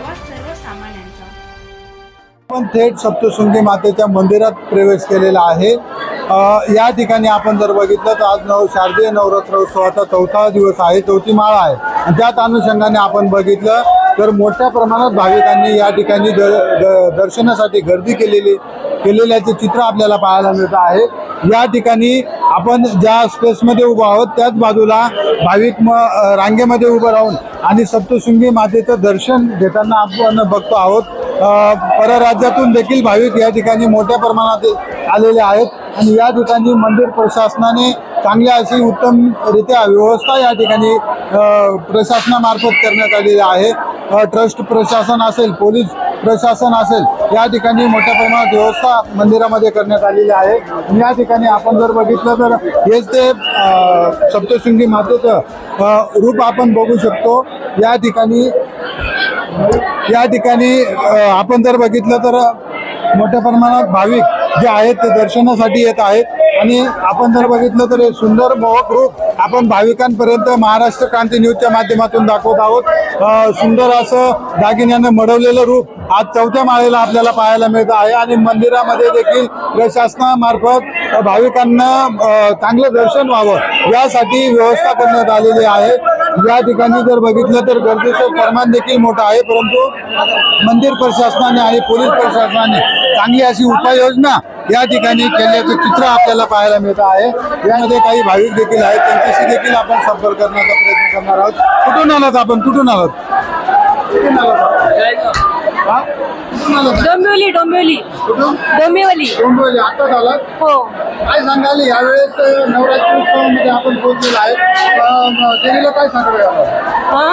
आवाज सर्वसामान्यांचा. आपण थेट सप्तशृंगी मातेच्या मंदिरात प्रवेश केलेला आहे. या ठिकाणी आपण जर बघितलं तर आज नव शारदीय नवरात्र उत्सवाचा चौथा दिवस आहे चौथी माळ आहे. आणि त्याच अनुषंगाने आपण बघितलं तर मोठ्या प्रमाणात भाविकांनी या ठिकाणी द, द, दर्शनासाठी गर्दी केलेली केलेल्याचे चित्र आपल्याला पाहायला मिळत आहे. या ठिकाणी आपण ज्या स्पेसमध्ये उभं आहोत त्याच बाजूला भाविक म रांगेमध्ये उभं राहून आणि सप्तशृंगी मातेचं दर्शन घेताना आपण बघतो आहोत. परराज्यातून देखील भाविक या ठिकाणी मोठ्या प्रमाणात आलेले आहेत. आणि या ठिकाणी मंदिर प्रशासनाने चांगली अशी उत्तमरित्या व्यवस्था या ठिकाणी प्रशासनामार्फत करण्यात आलेली आहे. ट्रस्ट प्रशासन असेल पोलीस प्रशासन असेल या ठिकाणी मोठ्या प्रमाणात व्यवस्था मंदिरामध्ये करण्यात आलेली आहे. या ठिकाणी आपण जर बघितलं तर हेच ते सप्तशृंगी मातेचं रूप आपण बघू शकतो. या ठिकाणी या ठिकाणी आपण जर बघितलं तर मोठ्या प्रमाणात भाविक जे आहेत ते दर्शनासाठी येत आहेत. आणि आपण जर बघितलं तर हे सुंदर मोहक रूप आपण भाविकांपर्यंत महाराष्ट्र क्रांती न्यूजच्या माध्यमातून दाखवत आहोत. सुंदर असं दागिन्यानं मडवलेलं रूप आज चौथ्या माळेला आपल्याला पाहायला मिळत आहे आणि मंदिरामध्ये देखील प्रशासनामार्फत भाविकांना चांगलं दर्शन व्हावं यासाठी व्यवस्था करण्यात आलेली आहे. या ठिकाणी जर बघितलं तर गर्दीचं प्रमाण देखील मोठं आहे परंतु मंदिर प्रशासनाने आणि पोलीस प्रशासनाने चांगली अशी उपाययोजना या ठिकाणी केल्याचं चित्र आपल्याला पाहायला मिळत आहे. यामध्ये काही भाविक देखील आहेत. त्यांच्याशी देखील आपण संपर्क करण्याचा प्रयत्न करणार आहोत. कुठून आलात आपण? कुठून आलात? कुठून आलात डोंबिवली डोंबिवली. कुठून? डोंबिवली. मुंबई आताच आलात? हो. काय सांगाल? यावेळेस नवरात्री उत्सवामध्ये आपण पोहोचलेलो आहे देवीला काय हा?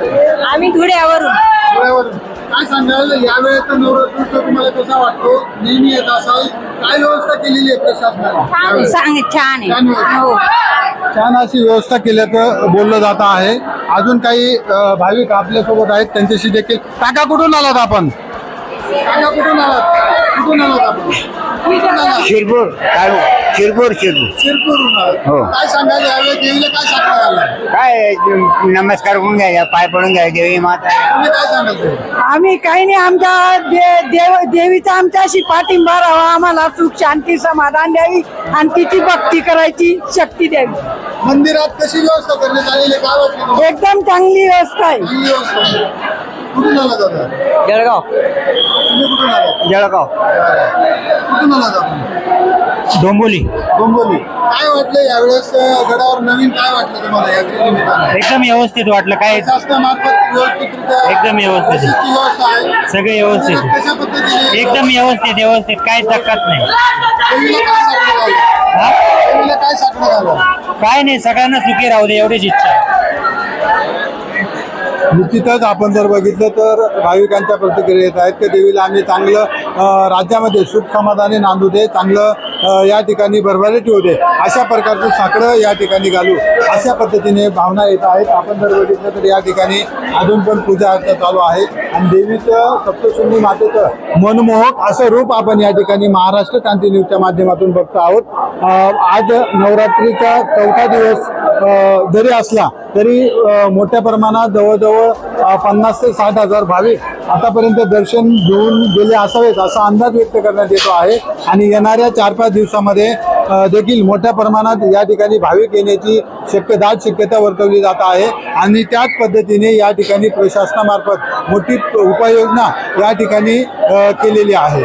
ते? आम्ही धुळ्यावरून. डोळ्यावरून. काय सांगाल? यावेळेचा नवरात्र तुम्हाला कसा वाटतो? नेहमी येत असाल. काय व्यवस्था केलेली आहे प्रशासनाने? सांग छान छान. हो. छान अशी व्यवस्था केल्याचं बोललं जात आहे. अजून काही अ, भाविक आपल्यासोबत आहेत त्यांच्याशी देखील. काका कुठून आलात आपण? काका कुठून आलात कुठून आलात आपण कुठून आलात शिरपूर तालु शिरपूर शिरपूर आलात. हो. काय यावेळेस देवीला काय घालणार काय नमस्कार करून घ्यायचा पाय पडून घ्यायचा देवी माता तुम्ही काय सांगाल ते? आम्ही काही नाही आमच्या दे- देव देवीचा आमच्याशी पाठिंबा राहावा आम्हाला सुख शांती समाधान द्यावी आणि तिची भक्ती करायची शक्ती द्यावी मंदिरात कशी व्यवस्था करण्यात आलेली आहे? काय तुम्हाला? एकदम चांगली व्यवस्था आहे चांगली व्यवस्था आहे. कुठून आला दादा? जळगाव. तुम्ही कुठून आला जळगाव. कुठून आला डोंबोली डोंबोली काय वाटलं यावेळेस गडावर नवीन काय वाटलं तुम्हाला? निमित्तानं एकदम व्यवस्थित वाटलं. काय शासनामार्फत व्यवस्थितरित्या एकदम व्यवस्थित. कशाची व्यवस्था आहे. सगळे व्यवस्थित. कशा पद्धतीने एकदम व्यवस्थित व्यवस्थित. काय तक्कात नाही. देवीला काय साकडं घालू? हा? देवीला काय साकडं घालू? काय नाही सगळ्यांना सुखी राहू दे एवढीच इच्छा. निश्चितच आपण जर बघितलं तर भाविकांच्या प्रतिक्रिया येत आहेत. त्या देवीला आम्ही चांगलं राज्यामध्ये सुख समाधानी नांदू दे चांगलं या ठिकाणी भरभराट ठेवू दे. अशा प्रकारचं साकडं या ठिकाणी घालू. अशा पद्धतीने भावना येत आहेत. आपण जर बघितलं तर या ठिकाणी अजून पण पूजा अर्चा चालू आहे. आणि देवीचं सप्तशृंगी मातेचं मनमोहक असं रूप आपण या ठिकाणी महाराष्ट्र क्रांती न्यूजच्या माध्यमातून बघतो आहोत. आज नवरात्रीचा चौथा दिवस जरी असला तरी मोठ्या प्रमाणात जवळजवळ पन्नास ते साठ हजार भाविक आतापर्यंत दर्शन घेऊन गेले असावेत असा अंदाज व्यक्त करण्यात येतो आहे. आणि येणाऱ्या चार पाच दिवसामध्ये देखील मोठ्या प्रमाणात या ठिकाणी भाविक येण्याची शक्य दाट शक्यता वर्तवली जात आहे. आणि त्याच पद्धतीने या ठिकाणी प्रशासनामार्फत मोठी उपाययोजना या ठिकाणी केलेली आहे.